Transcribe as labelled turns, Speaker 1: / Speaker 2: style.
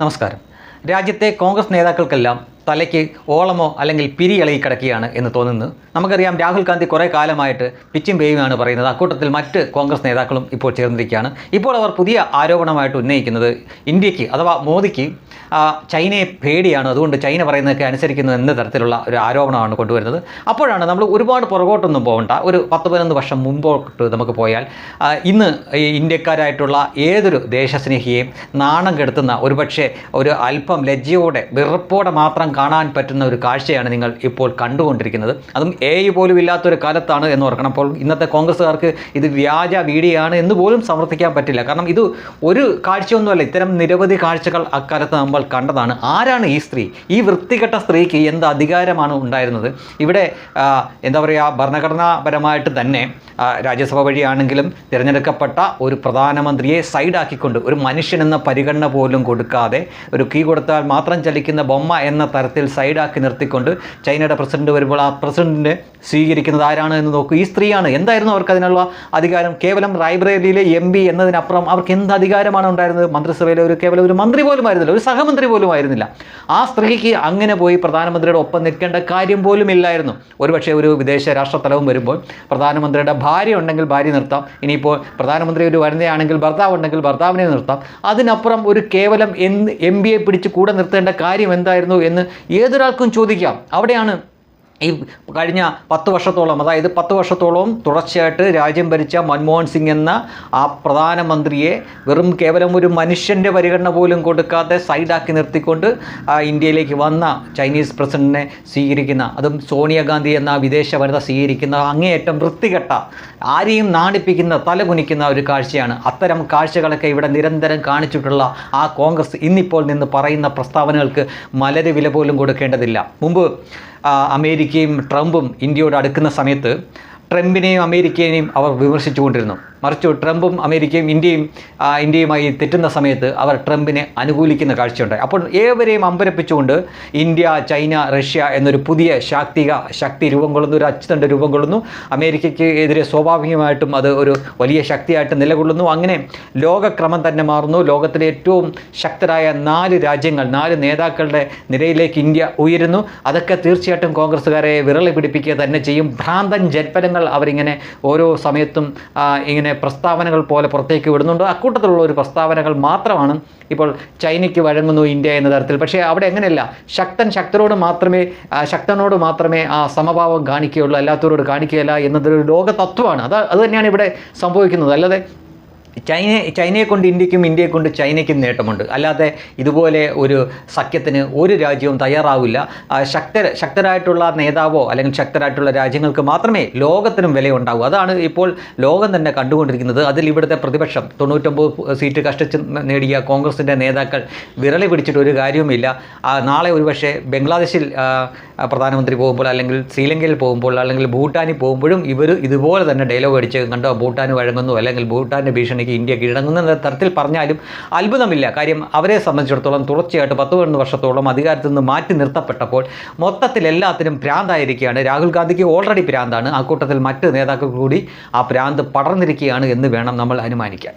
Speaker 1: നമസ്കാരം. രാജ്യത്തെ കോൺഗ്രസ് നേതാക്കൾക്കെല്ലാം തലയ്ക്ക് ഓളമോ അല്ലെങ്കിൽ പിരി ഇളകി കിടക്കുകയാണ് എന്ന് തോന്നുന്നു. നമുക്കറിയാം രാഹുൽ ഗാന്ധി കുറേ കാലമായിട്ട് പിച്ചും പേയുമാണ് പറയുന്നത്. അക്കൂട്ടത്തിൽ മറ്റ് കോൺഗ്രസ് നേതാക്കളും ഇപ്പോൾ ചേർന്നിരിക്കുകയാണ്. ഇപ്പോൾ അവർ പുതിയ ആരോപണമായിട്ട് ഉന്നയിക്കുന്നത് ഇന്ത്യയ്ക്ക് അഥവാ മോദിക്ക് ചൈനയെ പേടിയാണ്. അതുകൊണ്ട് ചൈന പറയുന്നതൊക്കെ അനുസരിക്കുന്നു എന്ന തരത്തിലുള്ള ഒരു ആരോപണമാണ് കൊണ്ടുവരുന്നത്. അപ്പോഴാണ് നമ്മൾ ഒരുപാട് പുറകോട്ടൊന്നും പോകണ്ട. ഒരു പത്ത് പതിനൊന്ന് വർഷം മുമ്പോട്ട് നമുക്ക് പോയാൽ ഇന്ന് ഇന്ത്യക്കാരായിട്ടുള്ള ഏതൊരു ദേശസ്നേഹിയെയും നാണം കെടുത്തുന്ന ഒരുപക്ഷെ ഒരു അല്പം ലജ്ജയോടെ വെറുപ്പോടെ മാത്രം കാണാൻ പറ്റുന്ന ഒരു കാഴ്ചയാണ് നിങ്ങൾ ഇപ്പോൾ കണ്ടുകൊണ്ടിരിക്കുന്നത്. അതും എ ഐ പോലും ഇല്ലാത്തൊരു കാലത്താണ് എന്ന് ഓർക്കണം. അപ്പോൾ ഇന്നത്തെ കോൺഗ്രസ്സുകാർക്ക് ഇത് വ്യാജ വീഡിയാണ് എന്ന് പോലും സമർത്ഥിക്കാൻ പറ്റില്ല. കാരണം ഇത് ഒരു കാഴ്ചയൊന്നുമല്ല ഇത്തരം നിരവധി കാഴ്ചകൾ അക്കാലത്ത് നമ്മൾ കണ്ടതാണ്. ആരാണ് ഈ സ്ത്രീ? ഈ വൃത്തികെട്ട സ്ത്രീക്ക് എന്ത് അധികാരമാണ് ഉണ്ടായിരുന്നത്? ഇവിടെ എന്താ പറയുക ഭരണഘടനാപരമായിട്ട് തന്നെ രാജ്യസഭ വഴിയാണെങ്കിലും തിരഞ്ഞെടുക്കപ്പെട്ട ഒരു പ്രധാനമന്ത്രിയെ സൈഡാക്കിക്കൊണ്ട് ഒരു മനുഷ്യനെന്ന പരിഗണന പോലും കൊടുക്കാതെ ഒരു കീ കൊടുത്താൽ മാത്രം ചലിക്കുന്ന ബൊമ്മ എന്ന തരത്തിൽ സൈഡാക്കി നിർത്തിക്കൊണ്ട് ചൈനയുടെ പ്രസിഡന്റ് വരുമ്പോൾ ആ പ്രസിഡന്റിനെ സ്വീകരിക്കുന്നത് ആരാണ് എന്ന് നോക്കൂ. ഈ സ്ത്രീയാണ്. എന്തായിരുന്നു അവർക്ക് അതിനുള്ള അധികാരം? കേവലം ലൈബ്രറിയിലെ എം പി എന്നതിനപ്പുറം അവർക്ക് എന്ത് അധികാരമാണ് ഉണ്ടായിരുന്നത്? മന്ത്രിസഭയിലെ ഒരു കേവലം ഒരു മന്ത്രി പോലും ആയിരുന്നില്ല. ഒരു സഹമന്ത്രി പോലും ആയിരുന്നില്ല. ആ സ്ത്രീക്ക് അങ്ങനെ പോയി പ്രധാനമന്ത്രിയുടെ ഒപ്പം നിൽക്കേണ്ട കാര്യം പോലും ഇല്ലായിരുന്നു. ഒരുപക്ഷെ ഒരു വിദേശ രാഷ്ട്രത്തലവും വരുമ്പോൾ പ്രധാനമന്ത്രിയുടെ ഭാര്യ ഉണ്ടെങ്കിൽ ഭാര്യ നിർത്താം. ഇനിയിപ്പോൾ പ്രധാനമന്ത്രി ഒരു വനിതയാണെങ്കിൽ ഭർത്താവ് ഉണ്ടെങ്കിൽ ഭർത്താവിനെ നിർത്താം. അതിനപ്പുറം ഒരു കേവലം എന്ത് എം ബി എ പിടിച്ച് കൂടെ നിർത്തേണ്ട കാര്യം എന്തായിരുന്നു എന്ന് ഏതൊരാൾക്കും ചോദിക്കാം. അവിടെയാണ് ഈ കഴിഞ്ഞ പത്ത് വർഷത്തോളം അതായത് പത്ത് വർഷത്തോളം തുടർച്ചയായിട്ട് രാജ്യം ഭരിച്ച മൻമോഹൻ സിംഗ് എന്ന ആ പ്രധാനമന്ത്രിയെ വെറും കേവലം ഒരു മനുഷ്യന്റെ പരിഗണന പോലും കൊടുക്കാതെ സൈഡാക്കി നിർത്തിക്കൊണ്ട് ഇന്ത്യയിലേക്ക് വന്ന ചൈനീസ് പ്രസിഡന്റിനെ സ്വീകരിക്കുന്ന അതും സോണിയാഗാന്ധി എന്ന വിദേശ വനിത സ്വീകരിക്കുന്ന അങ്ങേയറ്റം വൃത്തികെട്ട ആരെയും നാണിപ്പിക്കുന്ന തലകുനിക്കുന്ന ഒരു കാഴ്ചയാണ്. അത്തരം കാഴ്ചകളൊക്കെ ഇവിടെ നിരന്തരം കാണിച്ചിട്ടുള്ള ആ കോൺഗ്രസ് ഇന്നിപ്പോൾ നിന്ന് പറയുന്ന പ്രസ്താവനകൾക്ക് മലര് വില പോലും കൊടുക്കേണ്ടതില്ല. മുമ്പ് അമേരിക്കയും ട്രംപും ഇന്ത്യയോട് അടുക്കുന്ന സമയത്ത് ട്രംപിനെയും അമേരിക്കയെയും അവർ വിമർശിച്ചുകൊണ്ടിരുന്നു. മറിച്ച് ട്രംപും അമേരിക്കയും ഇന്ത്യയും ഇന്ത്യയുമായി തെറ്റുന്ന സമയത്ത് അവർ ട്രംപിനെ അനുകൂലിക്കുന്ന കാഴ്ചയുണ്ടായി. അപ്പോൾ ഏവരെയും അമ്പരപ്പിച്ചുകൊണ്ട് ഇന്ത്യ ചൈന റഷ്യ എന്നൊരു പുതിയ ശാക്തിക ശക്തി രൂപം കൊള്ളുന്നു ഒരു അച്ചുതണ്ട് രൂപം കൊള്ളുന്നു. അമേരിക്കയ്ക്ക് എതിരെ സ്വാഭാവികമായിട്ടും അത് ഒരു വലിയ ശക്തിയായിട്ട് നിലകൊള്ളുന്നു. അങ്ങനെ ലോകക്രമം തന്നെ മാറുന്നു. ലോകത്തിലെ ഏറ്റവും ശക്തരായ നാല് രാജ്യങ്ങൾ നാല് നേതാക്കളുടെ നിരയിലേക്ക് ഇന്ത്യ ഉയരുന്നു. അതൊക്കെ തീർച്ചയായിട്ടും കോൺഗ്രസ്സുകാരെ വിരളി പിടിപ്പിക്കുക തന്നെ ചെയ്യും. ഭ്രാന്തൻ ജൽപ്പനങ്ങൾ അവരിങ്ങനെ ഓരോ സമയത്തും ഇങ്ങനെ പ്രസ്താവനകൾ പോലെ പുറത്തേക്ക് വിടുന്നുണ്ട്. അക്കൂട്ടത്തിലുള്ള ഒരു പ്രസ്താവനകൾ മാത്രമാണ് ഇപ്പോൾ ചൈനയ്ക്ക് വഴങ്ങുന്നു ഇന്ത്യ എന്ന തരത്തിൽ. പക്ഷേ അവിടെ അങ്ങനെയല്ല ശക്തൻ ശക്തരോട് മാത്രമേ ശക്തനോട് മാത്രമേ ആ സമഭാവം കാണിക്കുകയുള്ളൂ. അല്ലാത്തവരോട് കാണിക്കുകയില്ല എന്നതൊരു ലോകതത്വമാണ്. അത് അത് തന്നെയാണ് ഇവിടെ സംഭവിക്കുന്നത്. അല്ലാതെ ചൈന ചൈനയെ കൊണ്ട് ഇന്ത്യക്കും ഇന്ത്യയെ കൊണ്ട് ചൈനയ്ക്കും നേട്ടമുണ്ട്. അല്ലാതെ ഇതുപോലെ ഒരു സഖ്യത്തിന് ഒരു രാജ്യവും തയ്യാറാവില്ല. ശക്ത ശക്തരായിട്ടുള്ള നേതാവോ അല്ലെങ്കിൽ ശക്തരായിട്ടുള്ള രാജ്യങ്ങൾക്ക് മാത്രമേ ലോകത്തിനും വിലയുണ്ടാവൂ. അതാണ് ഇപ്പോൾ ലോകം തന്നെ കണ്ടുകൊണ്ടിരിക്കുന്നത്. അതിൽ ഇവിടുത്തെ പ്രതിപക്ഷം തൊണ്ണൂറ്റൊമ്പത് സീറ്റ് കഷ്ടിച്ച് നേടിയ കോൺഗ്രസിന്റെ നേതാക്കൾ വിരളി പിടിച്ചിട്ട് ഒരു കാര്യവുമില്ല. നാളെ ഒരുപക്ഷെ ബംഗ്ലാദേശിൽ പ്രധാനമന്ത്രി പോകുമ്പോൾ അല്ലെങ്കിൽ ശ്രീലങ്കയിൽ പോകുമ്പോൾ അല്ലെങ്കിൽ ഭൂട്ടാനിൽ പോകുമ്പോഴും ഇവർ ഇതുപോലെ തന്നെ ഡയലോഗ് അടിച്ച് കണ്ടോ ഭൂട്ടാന് വഴങ്ങുന്നു അല്ലെങ്കിൽ ഭൂട്ടാന്റെ ഭീഷണിക്ക് ഇന്ത്യ കീഴടങ്ങുന്നു തരത്തിൽ പറഞ്ഞാലും അത്ഭുതമില്ല. കാര്യം അവരെ സംബന്ധിച്ചിടത്തോളം തുടർച്ചയായിട്ട് പത്ത് പതിനൊന്ന് വർഷത്തോളം അധികാരത്തിൽ നിന്ന് മാറ്റി നിർത്തപ്പെട്ടപ്പോൾ മൊത്തത്തിൽ എല്ലാത്തിനും ഭ്രാന്തായിരിക്കുകയാണ് രാഹുൽ ഗാന്ധിക്ക് ഓൾറെഡി ഭ്രാന്താണ് ആ കൂട്ടത്തിൽ മറ്റ് നേതാക്കൾ കൂടി ആ ഭ്രാന്ത് പടർന്നിരിക്കുകയാണ് എന്ന് വേണം നമ്മൾ അനുമാനിക്കാൻ.